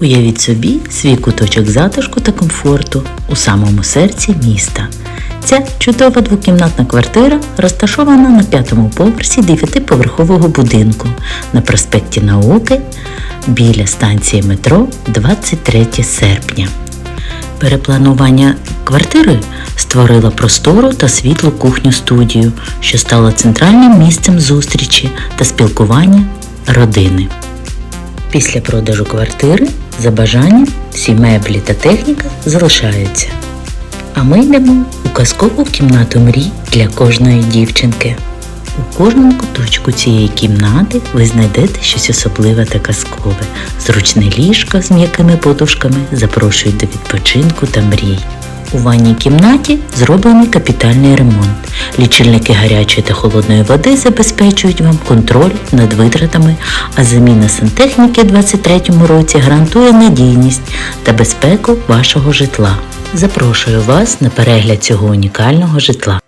Уявіть собі свій куточок затишку та комфорту у самому серці міста. Ця чудова двокімнатна квартира розташована на п'ятому поверсі дев'ятиповерхового будинку на проспекті Науки біля станції метро 23 серпня. Перепланування квартири створило простору та світлу кухню-студію, що стала центральним місцем зустрічі та спілкування родини. Після продажу квартири за бажанням всі меблі та техніка залишаються. А ми йдемо у казкову кімнату мрій для кожної дівчинки. У кожному куточку цієї кімнати ви знайдете щось особливе та казкове. Зручне ліжко з м'якими подушками запрошують до відпочинку та мрій. У ванній кімнаті зроблений капітальний ремонт. Лічильники гарячої та холодної води забезпечують вам контроль над витратами, а заміна сантехніки у 2023 році гарантує надійність та безпеку вашого житла. Запрошую вас на перегляд цього унікального житла.